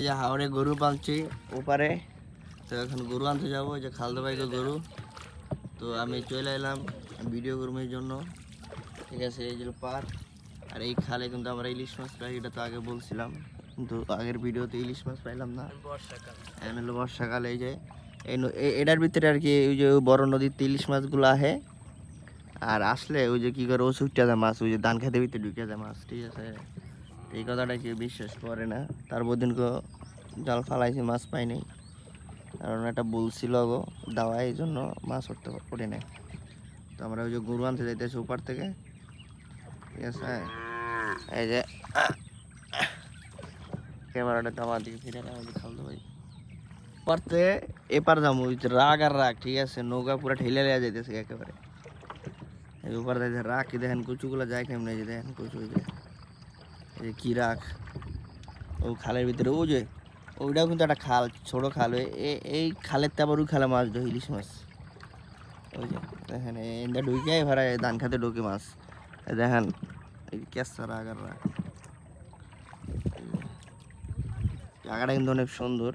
এই যে হাওড়ে গরু পালছি। ওপারে। তো এখন গরু আনতে যাব যে খালদা ভাইকে গরু। তো আমি চলে এলাম ভিডিও গরমের জন্য। ঠিক আছে এই যে পার আর এই খালে কিন্তু আমরা ইলিশ মাছ পাই এটা তো আগে বলছিলাম। কিন্তু আগের ভিডিওতে ইলিশ মাছ পাইলাম না। এখন হলো বর্ষাকালে এই যে। এই এটার ভিতরে আর কি ওই যে বড় নদীতে ইলিশ মাছগুলো আহে। আর আসলে ওই যে কী করে ও যায় মাছ ওই যে ধান খেতে ভিতরে ঢুকে যায় মাছ ঠিক আছে। এই কথাটা কেউ বিশ্বাস করে না। তারপর দিনকে জাল ফালাইছে, মাছ পাই নাই। কারণ এটা বলছিল গো, দাওয়া, এই জন্য মাছ উঠতে পড়ে নাই। তো আমরা ওই যে গরু আনতে যাইতেছি ওপার থেকে। ঠিক আছে? এই যে ক্যামেরাটা তো আমার দিকে ফিরে আমাদের খালতো ভাই। পারতে এপার যে রাগ আর রাগ, ঠিক আছে? নৌকা পুরো ঠেলে লেয়া যাইতেছে একেবারে। এই উপর রাগ দেখেন কচুগুলো যায় কেমনে দেখেন কচু যে রাখ? ও খালের ভিতরে, ও যে, ওইটাও কিন্তু একটা খাল, ছোট খাল। এই খালের তো আবার ওই খালে মাছ ধরে, ইলিশ মাছ। ওই যে, দেখেন এন্দা ঢুকে ভাড়া ধান খাতে ঢুকে মাছ। দেখেন, এই আর রাগ জায়গাটা কিন্তু অনেক সুন্দর।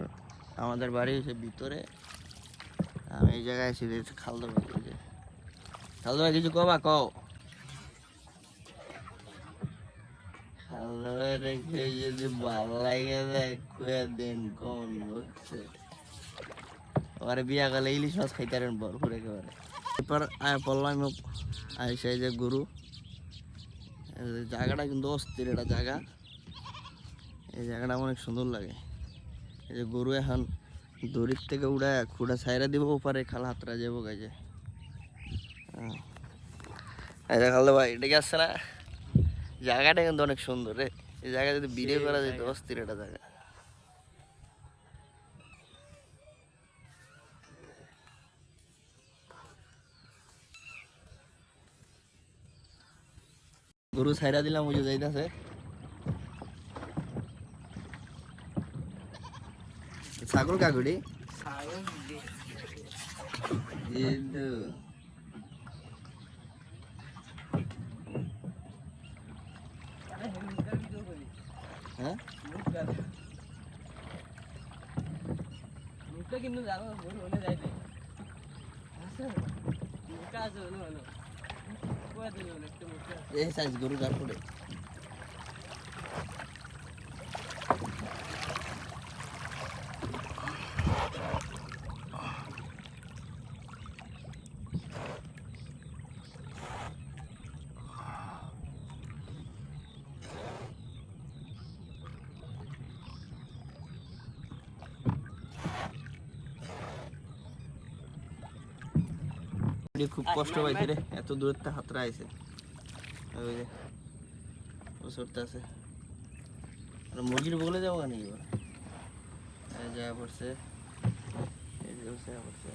আমাদের বাড়ি হচ্ছে ভিতরে। আমি এই জায়গায় এসে দেখছি খালদা কিছু কবা, কও। রেখে যদি ভালো লাগে কুয়া দিন কোন বুঝছে ওরে বিয়া করলে ইলিশ মাছ খাইতে পারেন ভরপুর একেবারে। এরপর পড়লাম আইসা যে গরু। জায়গাটা কিন্তু অস্থির একটা জায়গা। এই জায়গাটা অনেক সুন্দর লাগে। এই যে গরু এখন দড়ির থেকে উড়ায় খুঁড়া ছাইরা দিব ওপারে, খালা হাতরা যাব গাছে এই যে খালদা ভাই এটা কি আসছে না? জায়গাটা কিন্তু অনেক সুন্দর রে। এই জায়গা যদি ভিডিও করা যেত অস্থির একটা জায়গা। গরু ছাইরা দিলাম ওই যে যাইতাছে। ছাগল কাকুড়ি? কিন্তু হ্যাঁ কিন্তু জানো ভুল হলে যাইতে মুখটা আছে হলো হলো কুয়া দিল একটু মুখটা এই সাইজ খুব কষ্ট পাইছে রে এত দূরত্বে হাতরা আইছে। ওই যে ও সরতে আছে। আর মুরগির বলে যাব কেন এবার? যা পড়ছে এই যে পড়ছে